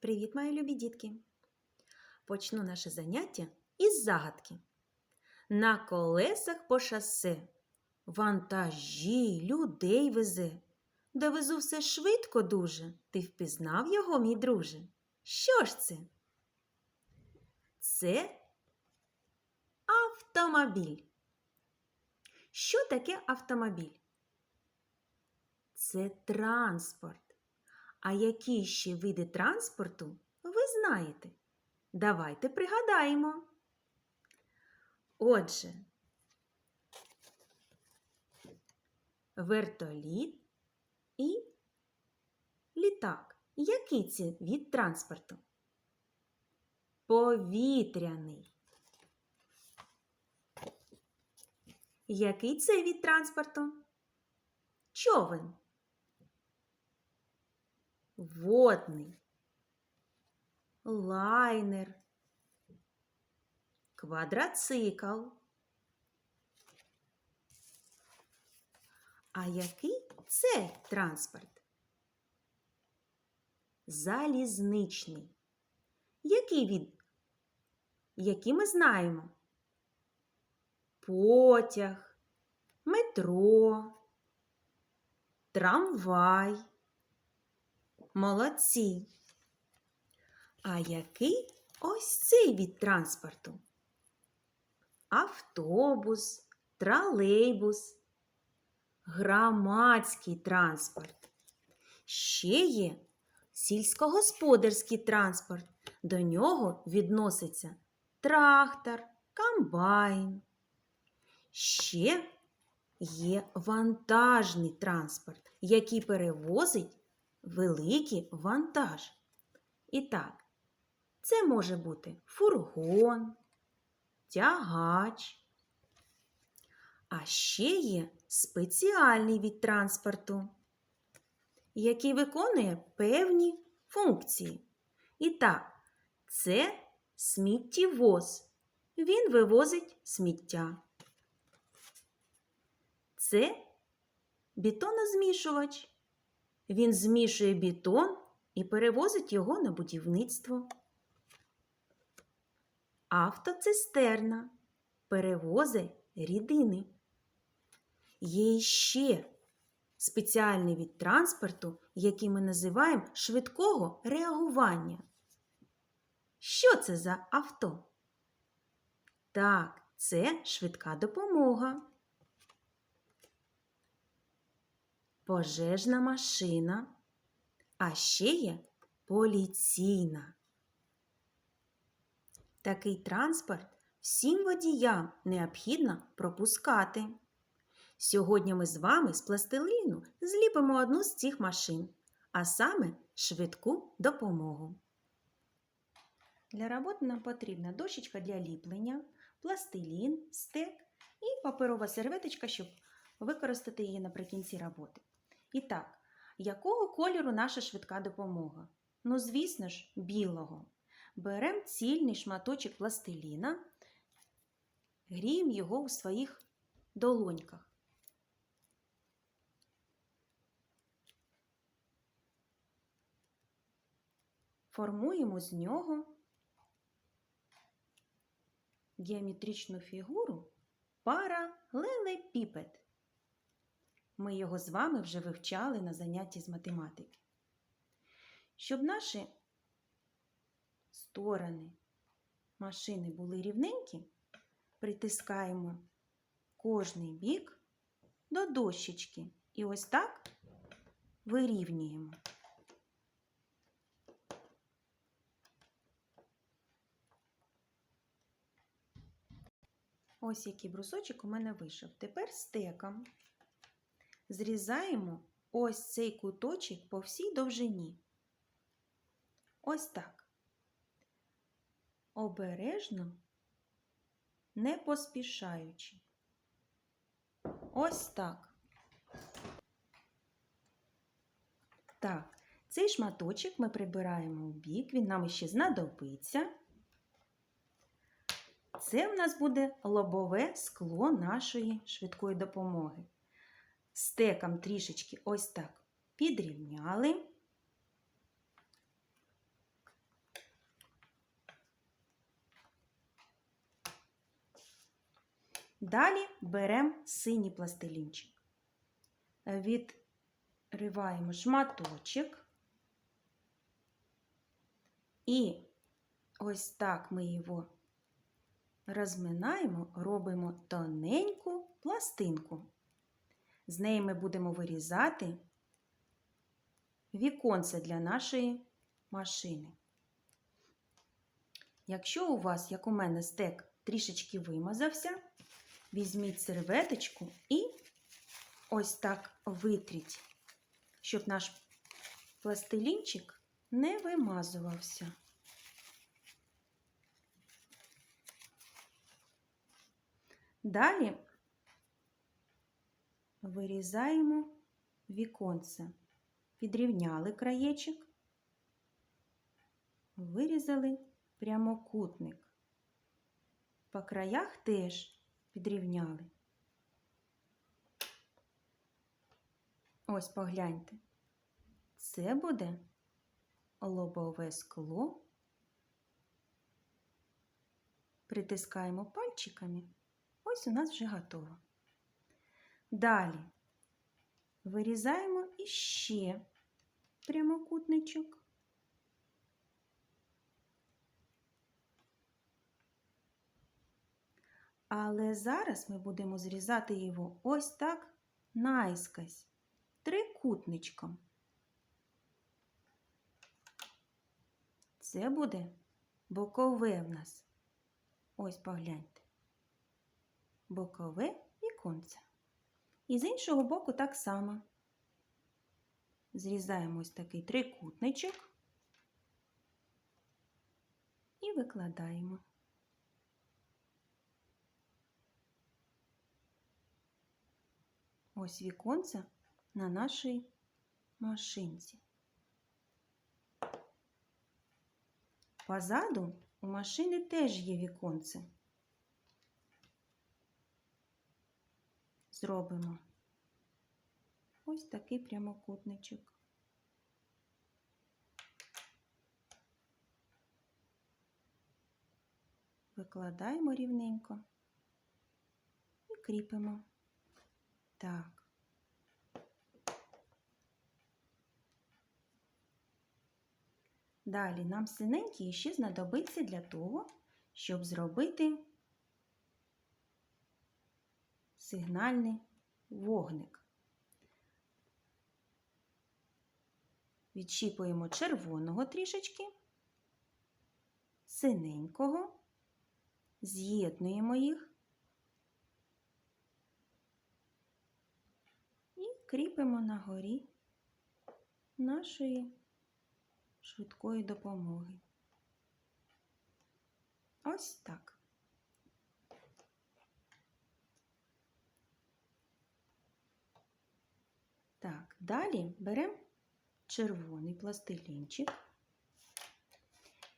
Привіт, мої любі дітки! Почну наше заняття із загадки. На колесах по шосе вантажі людей везе. Довезу все швидко дуже. Ти впізнав його, мій друже? Що ж це? Це автомобіль. Що таке автомобіль? Це транспорт. А які ще види транспорту ви знаєте? Давайте пригадаємо. Отже, вертоліт і літак. Який це від транспорту? Повітряний. Який це від транспорту? Човен. Водний. Лайнер. Квадроцикл. А який це транспорт? Залізничний. Який він? Який ми знаємо? Потяг, метро, трамвай. Молодці. А який ось цей від транспорту? Автобус, тролейбус, громадський транспорт. Ще є сільськогосподарський транспорт. До нього відноситься трактор, комбайн. Ще є вантажний транспорт, який перевозить великий вантаж. І так, це може бути фургон, тягач. А ще є спеціальний від транспорту, який виконує певні функції. І так, це сміттєвоз. Він вивозить сміття. Це бетонозмішувач. Він змішує бетон і перевозить його на будівництво. Автоцистерна перевозить рідини. Є ще спеціальний від транспорту, який ми називаємо швидкого реагування. Що це за авто? Так, це швидка допомога. Пожежна машина, а ще є поліційна. Такий транспорт всім водіям необхідно пропускати. Сьогодні ми з вами з пластилину зліпимо одну з цих машин, а саме швидку допомогу. Для роботи нам потрібна дощечка для ліплення, пластилін, стек і паперова серветочка, щоб використати її наприкінці роботи. І так, якого кольору наша швидка допомога? Ну, звісно ж, білого. Беремо цільний шматочок пластиліна, гріємо його у своїх долоньках. Формуємо з нього геометричну фігуру паралелепіпед. Ми його з вами вже вивчали на занятті з математики. Щоб наші сторони машини були рівненькі, притискаємо кожний бік до дощечки і ось так вирівнюємо. Ось який брусочок у мене вийшов. Тепер стеком зрізаємо ось цей куточок по всій довжині. Ось так. Обережно, не поспішаючи. Ось так. Так, цей шматочок ми прибираємо в бік, він нам ще знадобиться. Це в нас буде лобове скло нашої швидкої допомоги стеком трішечки ось так підрівняли. Далі беремо синій пластилінчик. Відриваємо шматочок. І ось так ми його розминаємо, робимо тоненьку пластинку. З неї ми будемо вирізати віконце для нашої машини. Якщо у вас, як у мене, стек трішечки вимазався, візьміть серветочку і ось так витріть, щоб наш пластилінчик не вимазувався. Далі вирізаємо віконце, підрівняли краєчок, вирізали прямокутник. По краях теж підрівняли. Ось погляньте. Це буде лобове скло. Притискаємо пальчиками. Ось у нас вже готово. Далі вирізаємо іще прямокутничок. Але зараз ми будемо зрізати його ось так наискось, трикутничком. Це буде бокове в нас. Ось погляньте. Бокове віконце. І з іншого боку так само. Зрізаємо ось такий трикутничок і викладаємо. Ось віконце на нашій машинці. Позаду у машини теж є віконце. Зробимо ось такий прямокутничок. Викладаємо рівненько і кріпимо. Так. Далі нам синенький ще знадобиться для того, щоб зробити сигнальний вогник. Відщіпуємо червоного трішечки, синенького, з'єднуємо їх і кріпимо на горі нашої швидкої допомоги. Ось так. Так, далі беремо червоний пластилінчик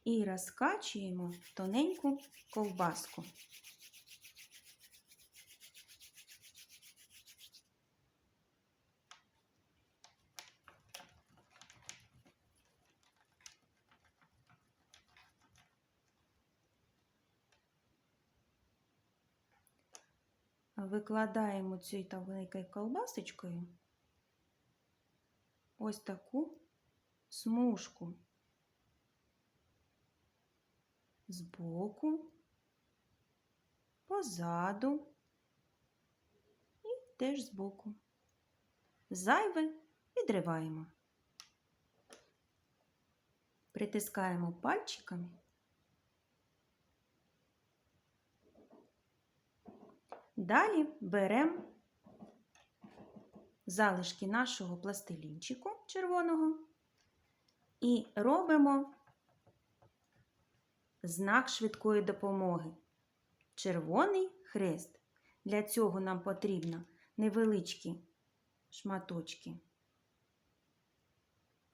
і розкачуємо тоненьку ковбаску. Викладаємо цією тоненькою ковбасочкою ось таку смужку збоку, позаду і теж збоку. Зайве відриваємо. Притискаємо пальчиками. Далі беремо залишки нашого пластилінчику червоного і робимо знак швидкої допомоги. Червоний хрест. Для цього нам потрібно невеличкі шматочки.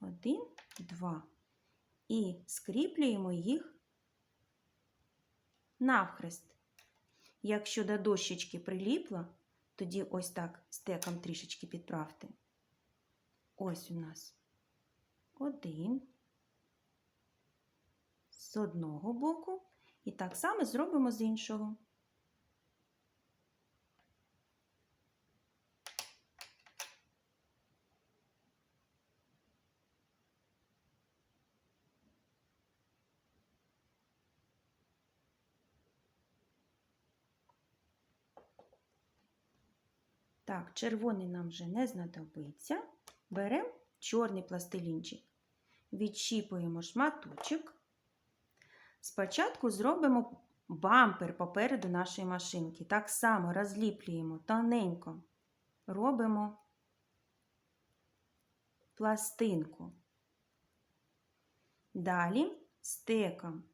Один, два. І скріплюємо їх навхрест. Якщо до дощечки приліпла, тоді ось так стеком трішечки підправте. Ось у нас один з одного боку, і так само зробимо з іншого. Так, червоний нам вже не знадобиться. Беремо чорний пластилінчик. Відщіпуємо шматочок. Спочатку зробимо бампер попереду нашої машинки. Так само розліплюємо тоненько. Робимо пластинку. Далі стеком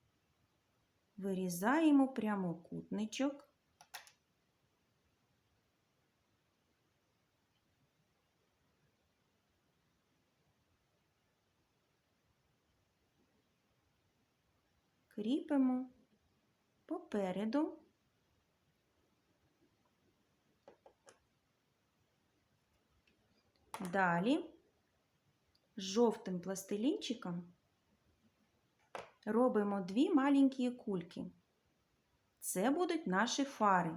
вирізаємо прямокутничок. Кріпимо попереду. Далі жовтим пластилінчиком робимо дві маленькі кульки. Це будуть наші фари.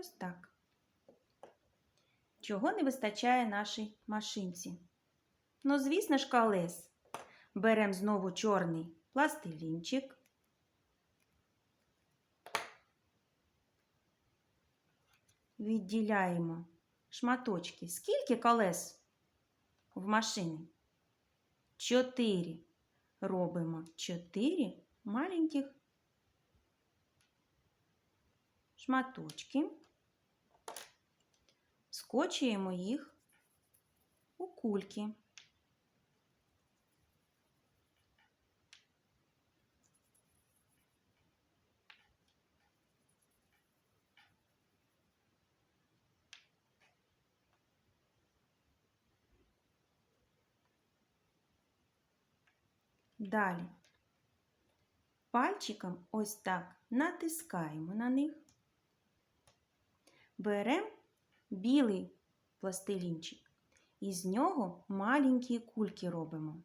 Ось так. Чого не вистачає нашій машинці? Ну, звісно ж, колес. Беремо знову чорний пластилінчик. Відділяємо шматочки. Скільки колес в машині? Чотири. Робимо чотири маленьких шматочки. Скочуємо їх у кульки. Далі пальчиком ось так натискаємо на них, беремо білий пластилінчик і з нього маленькі кульки робимо.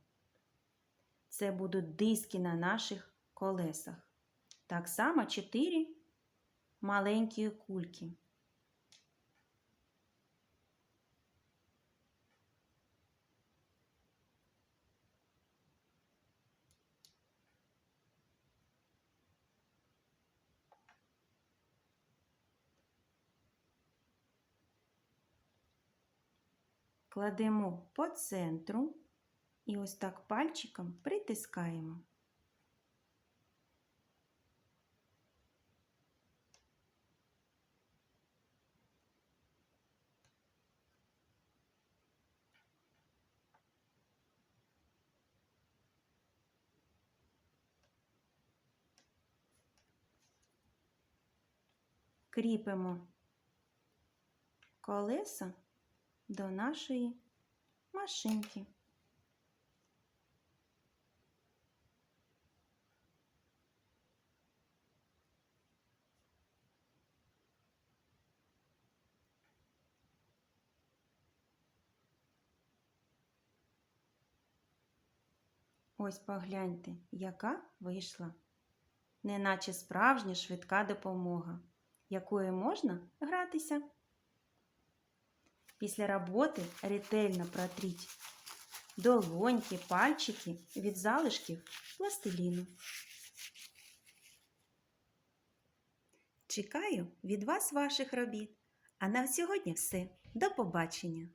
Це будуть диски на наших колесах. Так само 4 маленькі кульки. Кладемо по центру і ось так пальчиком притискаємо. Кріпимо колеса до нашої машинки. Ось погляньте, яка вийшла, неначе справжня швидка допомога, якою можна гратися. Після роботи ретельно протріть долоньки, пальчики від залишків пластиліну. Чекаю від вас ваших робіт. А на сьогодні все. До побачення!